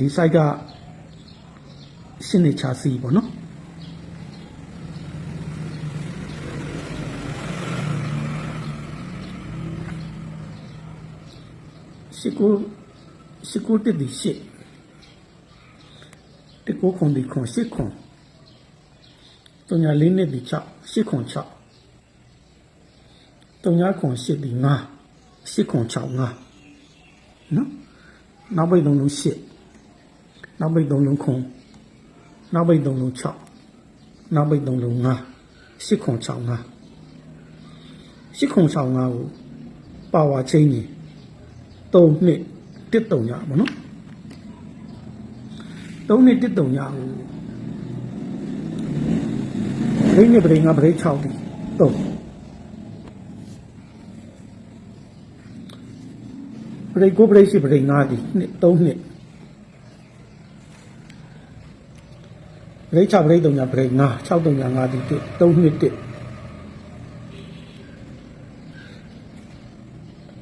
ဒီ site ကရှင်းနေချစီပေါ့နော်ရှိကိုရှိကိုတက်ဒီရှိတကိုခွန်ဒီခွန်ရှိခွန်တုံညာလေးနှစ်ဒီ6ရှိခွန်6တုံညာခွန်ရှိဒီ9ရှိခွန်6 9နော်နောက်ပိတ်လုံးလုံးရှိ နောက်ပိတ်သုံးလုံးခွန်နောက်ပိတ်သုံးလုံး6နောက်ပိတ်သုံးလုံး9ရှိခွန်6 9ရှိခွန်6 9ကိုပါဝါချင်းကြီး3နှစ်တစ်တုံရပါနော်3နှစ်တစ်တုံရကိုဘိန်းနဲ့ပရိငါပရိ6ဒီ3ပရိကိုပရိရှိပရိ5ဒီနှစ်3နှစ် ပရိ6ပရိ3ညာပရိ5 6 3ညာ5ဒီတစ်3နှစ်တစ်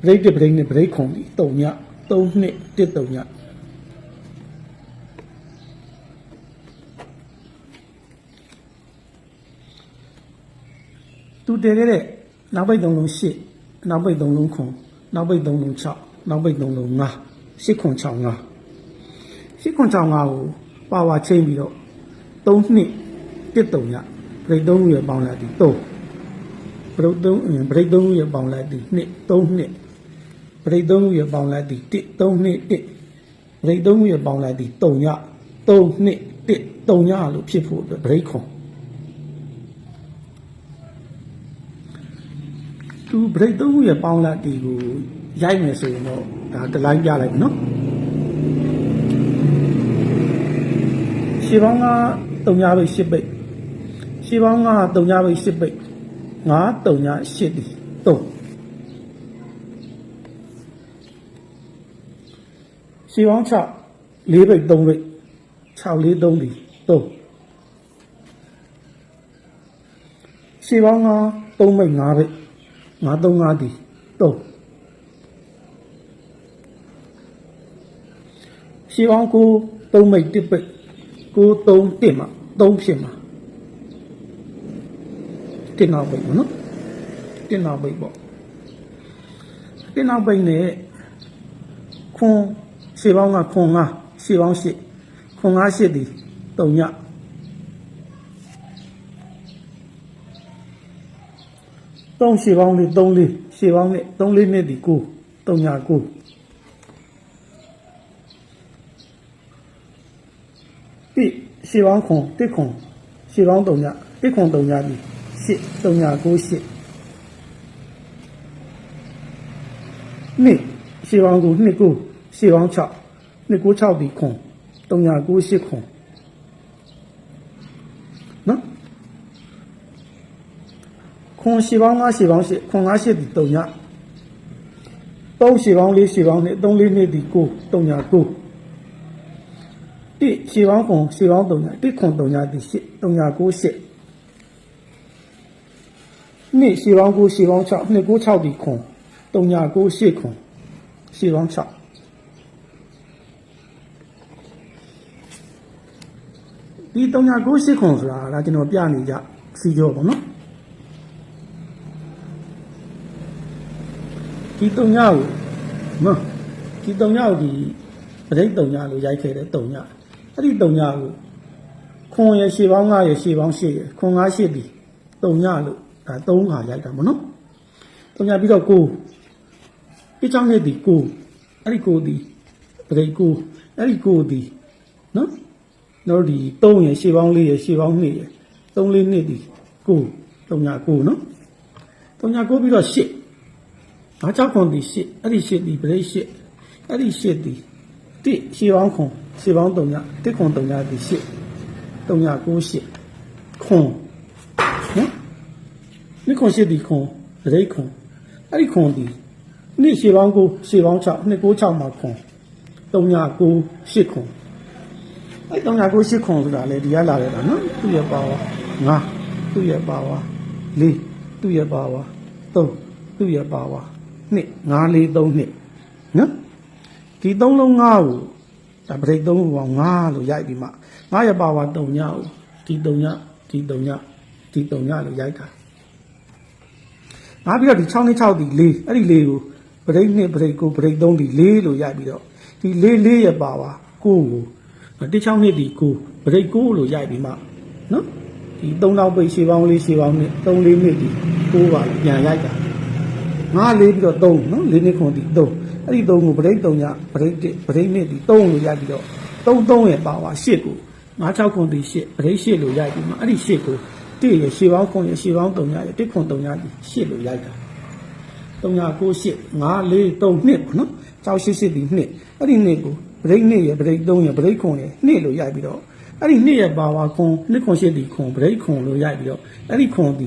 ပရိတစ်ပရိနဲ့ပရိခွန်ဒီ3ည3နှစ်တစ်3ညသူတည်ခဲ့တဲ့နောက်ပိတ်3လုံး8နောက်ပိတ်3လုံးခွန်နောက်ပိတ်3လုံး6နောက်ပိတ်3လုံး9 8ခွန်6 9 8ခွန်6 9ကိုပါဝါချိန်ပြီးတော့ 3နှစ်တစ်3ညပရိ3ရပေါင်းလိုက်ဒီ3ပရိ3ပရိ3ရပေါင်းလိုက်ဒီနှစ်3နှစ်ပရိသုံးခုရပေါင်းလိုက်သည်1 3နှစ်1ပရိသုံးခုရပေါင်းလိုက်သည်3ည3နှစ်1 3ညလို့ဖြစ်ဖို့အတွက်ပရိခွန်သူပရိသုံးခုရပေါင်းလိုက်ဒီကိုရိုက်မယ်ဆိုရင်တော့ဒါတစ်လိုင်းပြလိုက်နော် ရှေးပေါင်းက3ညပိတ်10ပိတ်ရှေးပေါင်းက3ညပိတ်10ပိတ်9 3ည10ဒီ3ရှေးပေါင်း6 4ပိတ်3ပိတ်6 4 3ဒီ3ရှေးပေါင်းက3ပိတ်5ပိတ်5 3 5ဒီ3ရှေးပေါင်းကို3ပိတ်1ပိတ် ကို3 1မှာ3ဖြစ်မှာတင်နောက်ပိတ်ပေါ့နော်တင်နောက်ပိတ်ပေါ့တင်နောက်ပိတ်နဲ့ခွန်ရှေးပေါင်းကခွန်5ရှေးပေါင်း8ခွန်5 8ဒီ3ည3ရှေးပေါင်းလေး3လေးရှေးပေါင်းနဲ့3လေးနဲ့ဒီ9 3ည9 တိရှေ့ပေါင်းခွန်တိခွန်ရှေ့ပေါင်း၃ညတိခွန်၃ညပြီ၈၃ည၉၈နှစ်ရှေ့ပေါင်းကိုနှစ်ကိုရှေ့ပေါင်း6နှစ်ကို6ပြီခွန်၃ည၉၈ခွန်နော်ခွန်ရှေ့ပေါင်း၅ရှေ့ပေါင်း၈ခွန်၅၈ပြီ၃ည၃ရှေ့ပေါင်း၄ရှေ့ပေါင်းနဲ့၃၄နှစ်ဒီ၉၃ည၉ 1ရှေးပေါင်းခွန်ရှေးပေါင်း3ည1ခွန်3ညဒီ8 398 2ရှေးပေါင်း9ရှေးပေါင်း6 296ဒီခွန်398ခွန်ရှေးပေါင်း6ဒီ398ခွန်ဆိုတာကကျွန်တော်ပြနေကြစီကြောပေါ့နော်ဒီ3ညကိုနော်ဒီ3ညကိုဒီပဋိတ်3ညလို့ရိုက်ခဲ့တဲ့3ည အဲ့ဒီ3ညကိုခွန်ရရှေးပေါင်း9ရရှေးပေါင်း8ရခွန်9 8ဒီ3ညလို့ဒါ3ခါရိုက်တာပေါ့နော်3ညပြီးတော့9ပြချောင်းနဲ့ဒီကိုအဲ့ဒီကိုဒီပရိတ်ကိုအဲ့ဒီကိုဒီနော်တော့ဒီ3ရယ်ရှေ့ပေါင်း4ရယ်ရှေ့ပေါင်း2ရယ်3 4နှစ်ဒီကို3ည9နော်3ည9ပြီးတော့8ငါ6ခွန်ဒီ8အဲ့ဒီ8ဒီပရိတ်8အဲ့ဒီ8ဒီ တိရှေ့ပေါင်းခွန်ရှေ့ပေါင်း3ညတစ်ခွန်3ညဒီ8 3ည9 8ခွန်နော်နှစ်ခွန်8ဒီခွန်ပရိတ်ခွန်အဲ့ဒီခွန်ဒီနှစ်ရှေ့ပေါင်းကိုရှေ့ပေါင်း6နှစ်9 6မှာခွန်3ည9 8ခွန်အဲ့3ည9 8ခွန်ဆိုတာလေဒီကလာတယ်နော်သူ့ရဲ့ပါဝါ9သူ့ရဲ့ပါဝါ4သူ့ရဲ့ပါဝါ3သူ့ရဲ့ပါဝါ2 9 4 3နှစ်နော် ဒီ3လုံး9ကိုဒါပရိတ်သုံးခုပေါင်း9လို့ရိုက်ပြီးမှ9ရပါဝါ3ညကိုဒီ3ညဒီ3ညဒီ3ညလို့ရိုက်တာနောက်ပြီးတော့ဒီ6နဲ့6ဒီ4အဲ့ဒီ4ကိုပရိတ်နှစ်ပရိတ်ကိုပရိတ်3ဒီ4လို့ရိုက်ပြီးတော့ဒီ4 4ရပါဝါ9ကို1 6နှစ်ဒီ9ပရိတ်9လို့ရိုက်ပြီးမှနော်ဒီ3တော့ပိတ်ရှေးပေါင်းလေးရှေးပေါင်းနဲ့3 4နှစ်ဒီ9ပါပြန်ရိုက်တာငါလေးပြီးတော့3နော်လေးနှစ်ခွန်ဒီ3 အဲ့ဒီ3ကိုပရိတ်3ညပရိတ်1ပရိတ်2ဒီ3လို့ရိုက်ပြီးတော့3 3ရဲ့ပါဝါ8ကိုငါ6ခွန်ဒီ8ပရိတ်8လို့ရိုက်ပြီးမှအဲ့ဒီ8ကို1ရဲ့ရှေးပေါင်းခွန်ရဲ့ရှေးပေါင်း3ညရဲ့1ခွန်3ညဒီ8လို့ရိုက်တာ3ည9 8 5 4 3 2ပေါ့နော်6 8 8ဒီ2အဲ့ဒီ2ကိုပရိတ်2ရဲ့ပရိတ်3ရဲ့ပရိတ်ခွန်ရဲ့2လို့ရိုက်ပြီးတော့အဲ့ဒီ2ရဲ့ပါဝါခွန်2ခွန်8ဒီခွန်ပရိတ်ခွန်လို့ရိုက်ပြီးတော့အဲ့ဒီခွန်ဒီ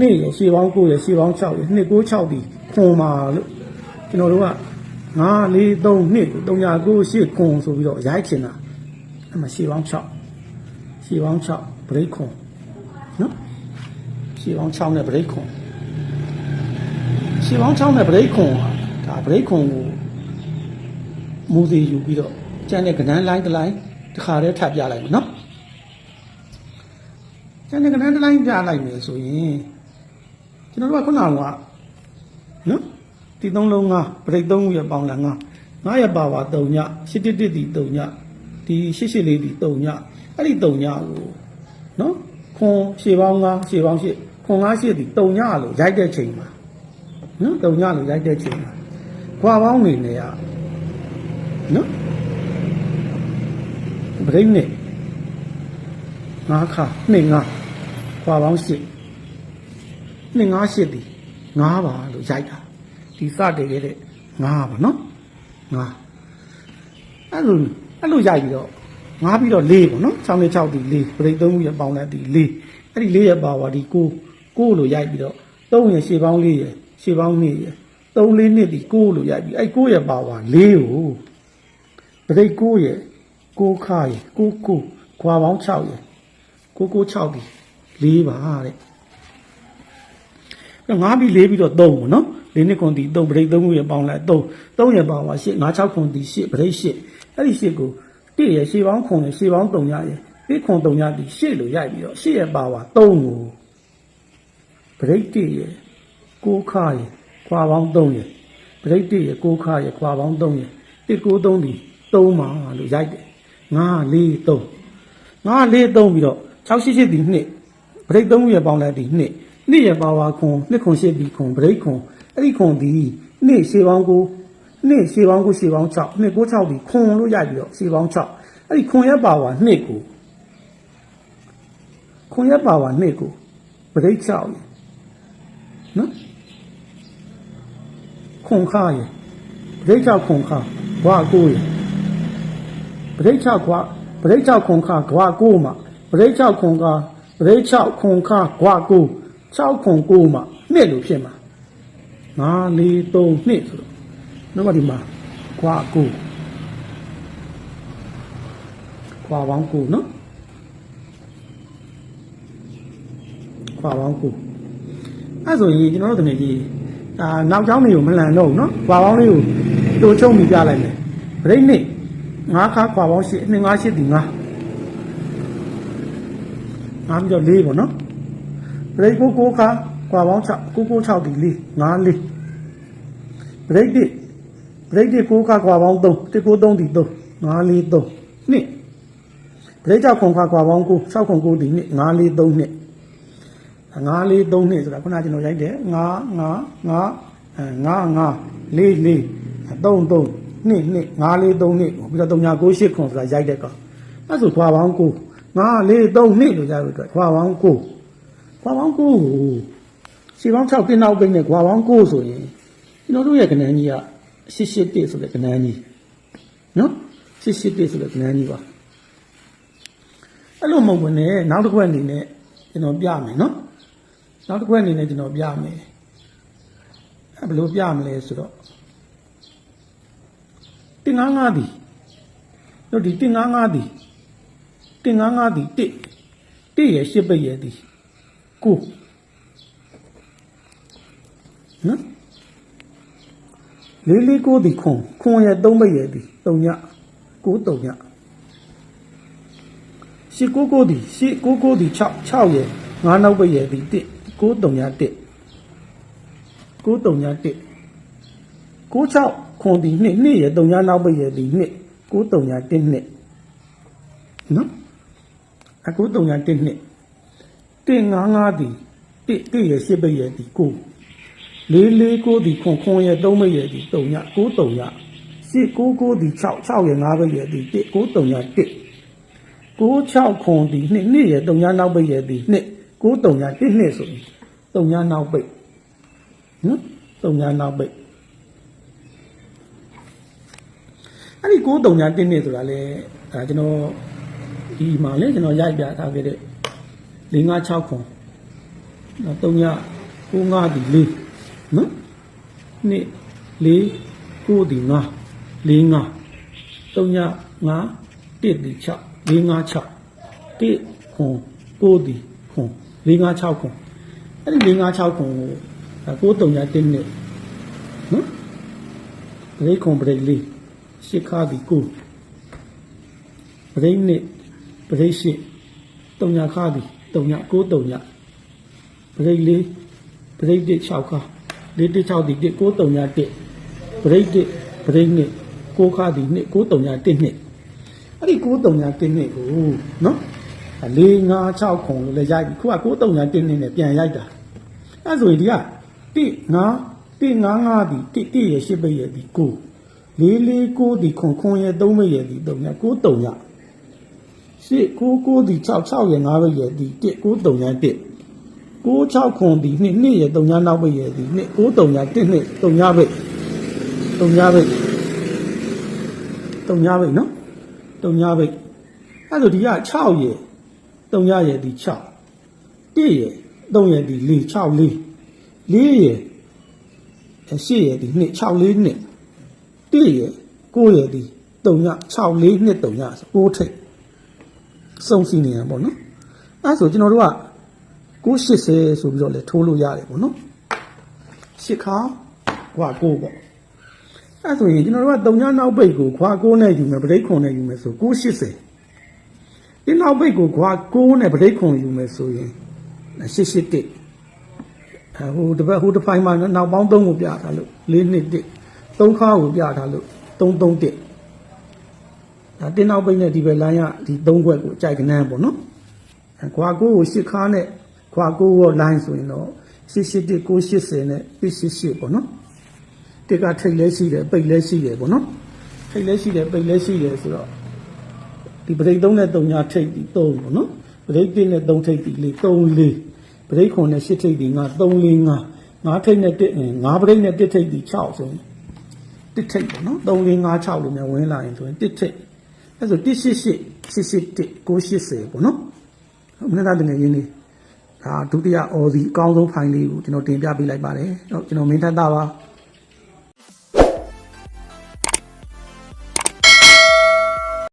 2ရဲ့ရှေးပေါင်း9ရဲ့ရှေးပေါင်း6ရဲ့2 9 6ဒီခွန်ပါလို့ကျွန်တော်တို့က 9 4 3နှစ်3 9 9 8ခွန်ဆိုပြီးတော့ရိုက်ချင်တာအဲ့မှာရှေးပေါင်း6ရှေးပေါင်း6 break ခွန်နော်ရှေးပေါင်း6နဲ့ break ခွန်ရှေးပေါင်း6နဲ့ break ခွန်ဟာဒါ break ခွန်ကိုမူစီယူပြီးတော့ကျန်တဲ့ကဏ္ဍလိုင်းတစ်လိုင်းတစ်ခါတည်းထပ်ပြလိုက်မယ်နော်ကျန်တဲ့ကဏ္ဍတစ်လိုင်းပြလိုက်မယ်ဆိုရင်ကျွန်တော်တို့ကခုနကနော် ဒီသုံးလုံးငါပရိတ်သုံးခုရပေါင်းလာငါငါရပါပါ3ည8တစ်တစ်ဒီ3ညဒီ8 8လေးဒီ3ညအဲ့ဒီ3ညကိုနော်ခွန်ရှေပေါင်းငါရှေပေါင်း8ခွန်ငါ8ဒီ3ညလို့ရိုက်တဲ့ချိန်မှာနော်3ညလို့ရိုက်တဲ့ချိန်မှာခွာပေါင်းနေနေရနော်ပရိတ်နဲ့ငါခါနှစ်ငါခွာပေါင်း8နှစ်ငါ8ဒီငါပါလို့ရိုက်တာ ဒီစတည်ခဲ့တဲ့ငါးပါနော်ငါးအဲ့လိုအဲ့လိုရိုက်ပြီးတော့ငါးပြီးတော့၄ပေါ့နော်6နဲ့6ဒီ၄ပရိတ်သုံးခုရပေါင်းလိုက်ဒီ၄အဲ့ဒီ၄ရပါဝါဒီ9 9လို့ရိုက်ပြီးတော့3ရရှေ့ပေါင်း4ရရှေ့ပေါင်း2ရ3 4နှစ်ဒီ9လို့ရိုက်ပြီးအဲ့9ရပါဝါ4ကိုပရိတ်9ရ9ခါရ9 9ခွာပေါင်း6ရ9 9 6ဒီ၄ပါတဲ့ငါးပြီးလေးပြီးတော့3ပေါ့နော် လေးနှစ်ခွန်တီ3ပရိတ်3ခုရပေါင်းလိုက်3 3ရပေါင်းပါ8 5 6ခွန်တီ8ပရိတ်8အဲ့ဒီ8ကို1ရရှေ့ပေါင်းခွန်ရရှေ့ပေါင်း3ရရ1ခွန်3ရတီ8လို့ရိုက်ပြီးတော့8ရပါပါ3ကိုပရိတ်1ရ6ခါရခွာပေါင်း3ရပရိတ်1ရ6ခါရခွာပေါင်း3ရ1 9 3တီ3မှာလို့ရိုက်တယ်5 4 3 5 4 3ပြီးတော့6 8 8ဒီ2ပရိတ်3ခုရပေါင်းလိုက်ဒီ2နှစ်ရပါဝါခွန်နှစ်ခွန်ရှစ်ဒီခွန်ပရိတ်ခွန် အဲ့ဒီခွန်ဒီနှစ်ရှေးပေါင်းကိုနှစ်ရှေးပေါင်းကိုရှေးပေါင်း6နှစ်ကို6ဒီခွန်လို့ရိုက်ပြီးတော့ရှေးပေါင်း6အဲ့ဒီခွန်ရပါဝါနှစ်ကိုခွန်ရပါဝါနှစ်ကိုပရိတ်6ရယ်နော်ခွန်ခါရယ်ပရိတ်6ခွန်ခါဘွားကိုရယ်ပရိတ်6ခွာပရိတ်6ခွန်ခါဘွားကိုမှာပရိတ်6ခွန်ခါပရိတ်6ခွန်ခါဘွားကို6ခွန်9မှာနှစ်လို့ဖြစ်မှာ 9 4 3နှစ်ဆိုတော့နောက်မှဒီမှာခွာ9ခွာပေါင်း9နော်ခွာပေါင်း9အဲ့ဆိုရင်ကျွန်တော်တို့တကယ်ကြီးဒါနောက်ကျောင်းတွေကိုမလန်တော့ဘူးနော်ခွာပေါင်းလေးကိုတိုးချုံပြီးပြလိုက်မယ်ပြိဋိငါးခါခွာပေါင်း8 2 5 8ဒီ9ငါပြီးတော့4ပေါ့နော်ဘရိတ်ကိုကိုခါ ကွာပေါင်း6 996ဒီ4 5 4ဘရိတ်တစ်ဘရိတ်တစ်ကိုခါကွာပေါင်း3 193ဒီ3 5 4 3နှစ်ဘရိတ်6ခွန်ခါကွာပေါင်း9 6ခွန်9ဒီနှစ်5 4 3နှစ်5 4 3နှစ်ဆိုတာခုနကကျွန်တော်ရိုက်တယ်5 5 5အဲ5 5 4 4 3 3နှစ်နှစ်5 4 3နှစ်ပြီးတော့3 9 9 8ခွန်ဆိုတာရိုက်တဲ့ကောင်အဲ့ဆိုခွာပေါင်း9 5 4 3နှစ်လို့ကြားလို့အတွက်ခွာပေါင်း9ခွာပေါင်း9ကို ရှေ့ပေါင်း6တင်းနောက်ပိတ်နဲ့ခွာပေါင်း9ဆိုရင်ကျွန်တော်တို့ရဲ့ကဏ္ဍကြီးက881ဆိုတဲ့ကဏ္ဍကြီးနော်881ဆိုတဲ့ကဏ္ဍကြီးပါအဲ့လိုမဟုတ်ဘူးねနောက်တစ်ခွက်အနေနဲ့ကျွန်တော်ပြမယ်နော်နောက်တစ်ခွက်အနေနဲ့ကျွန်တော်ပြမယ်အဲ့ဘယ်လိုပြမလဲဆိုတော့တင်95ဒီတို့ဒီတင်95ဒီတင်ငါးငါးသည်တစ်တစ်ရဲ့ရှစ်ပိတ်ရဲ့သည်ကို နော်လေးလေးကိုသည်ခွန်ခွန်ရဲ့သုံးပိတ်ရဲ့သည်တုံညကိုတုံညရှစ်ကိုကိုဒီရှစ်ကိုကိုဒီ6 6ရယ်ငါးနောက်ပိတ်ရယ်ဒီ1 9 3ည1 9 3ည1 96ခွန်ဒီ2 2ရယ်3ညနောက်ပိတ်ရယ်ဒီ2 9 3ည1 2နော်အခု3ည1 2 155ဒီ1 1ရယ်8ပိတ်ရယ်ဒီ9 လေးလေးကိုဒီခွန်ခွန်ရဲ့3မိတ်ရဲ့ဒီ3ည9 3ည8 9 9ဒီ6 6ရဲ့5မိတ်ရဲ့ဒီ1 9 3ည1 9 6ခွန်ဒီ2 2ရဲ့3ညနောက်ပိတ်ရဲ့ဒီ2 9 3ည1 2ဆိုရင်3ညနောက်ပိတ်နော်3ညနောက်ပိတ်အဲ့ဒီ9 3ည1 2ဆိုတာလေအဲကျွန်တော်ဒီမှာလေကျွန်တော်ရိုက်ပြထားခဲ့တဲ့4 5 6ခွန်နော်3ည9 5ဒီ4 နော်နှစ်လေးကိုဒီငါလေးငါသုံးညငါတစ်ဒီ6လေးငါ6တစ်ခွန်ကိုဒီခွန်လေးငါ6ခွန်အဲ့ဒီလေးငါ6ခွန်ကိုကိုသုံးညတစ်နှစ်နော်ပရိခွန်ပရိလေးရှစ်ခါဒီကိုပရိနှစ်ပရိရှစ်သုံးညခါဒီသုံးညကိုသုံးညပရိလေးပရိတစ်6ခါ လေးတစ်6ဒီတစ်9 3ည1ဗရိတ်တစ်ဗရိတ်နှစ်6ခါဒီနှစ်9 3ည1နှစ်အဲ့ဒီ9 3ည1နှစ်ကိုနော်4 5 6ခုလို့လည်းရိုက်ပြီခုက9 3ည1နှစ်နဲ့ပြန်ရိုက်တာအဲ့ဆိုရင်ဒီက1 5 1 5 5ဒီ1 1ရဲ့8ပိတ်ရဲ့ဒီ9 4 4 9ဒီခွန်ခွန်ရဲ့3ပိတ်ရဲ့ဒီ3ည9 3ည8 9 9ဒီ6 6ရဲ့5ပိတ်ရဲ့ဒီ1 9 3ည1 96ခွန်ဒီနှစ်နှစ်ရဲ့တုံညာနောက်ပိတ်ရဲ့ဒီနှစ်6တုံညာ1နှစ်တုံညာပိတ်တုံညာပိတ်တုံညာပိတ်နော်တုံညာပိတ်အဲ့ဆိုဒီက6ရဲ့တုံညာရဲ့ဒီ6 1ရဲ့3ရဲ့ဒီ4 6 4 4ရဲ့8ရဲ့ဒီနှစ်6 4နှစ်1ရဲ့9ရဲ့ဒီတုံညာ6 4နှစ်တုံညာဆို6ထိပ်စုံစီနေရပါတော့နော်အဲ့ဆိုကျွန်တော်တို့က 980ဆိုပြီးတော့လည်းထိုးလို့ရတယ်ပေါ့နော်ရှစ်ခါခွာ9ပေါ့အဲ့ဆိုရင်ကျွန်တော်တို့က3ညနောက်ပိတ်ကိုခွာ9နဲ့ယူမယ်ပဋိခွန်နဲ့ယူမယ်ဆို980ဒီနောက်ပိတ်ကိုခွာ9နဲ့ပဋိခွန်ယူမယ်ဆိုရင်881အဟိုတစ်ပတ်ဟိုတစ်ဖိုင်မှာနောက်ပေါင်း3ကိုပြထားလို့4နှစ်1 3ခါကိုပြထားလို့331ဒါတင်းနောက်ပိတ်နဲ့ဒီဘက်လိုင်းကဒီ3ခွက်ကိုအကြိုက်ကနန်းပေါ့နော်ခွာ9ကို8ခါနဲ့ ခွာ9ရော line ဆိုရင်တော့881 980နဲ့888ပေါ့နော်တစ်ကထိတ်လဲရှိတယ်ပိတ်လဲရှိတယ်ပေါ့နော်ထိတ်လဲရှိတယ်ပိတ်လဲရှိတယ်ဆိုတော့ဒီပရိတ်3နဲ့3ညာထိတ်ဒီ3ပေါ့နော်ပရိတ်1နဲ့3ထိတ်ဒီ4 3 4ပရိတ်9နဲ့8ထိတ်ဒီ5 3 4 5 5ထိတ်နဲ့1 5ပရိတ်နဲ့1ထိတ်ဒီ6ဆိုရင်1ထိတ်ပေါ့နော်3 4 5 6လို့များဝင်လာရင်ဆိုရင်1ထိတ်အဲဆို188 881 980ပေါ့နော်မနေ့ကတည်းကရင်းနေ ဒါဒုတိယအော်ဒီအကောင်းဆုံးဖိုင်လေးကိုကျွန်တော်တင်ပြပေးလိုက်ပါတယ်ဟုတ်ကျွန်တော်မင်းထက်သားပါ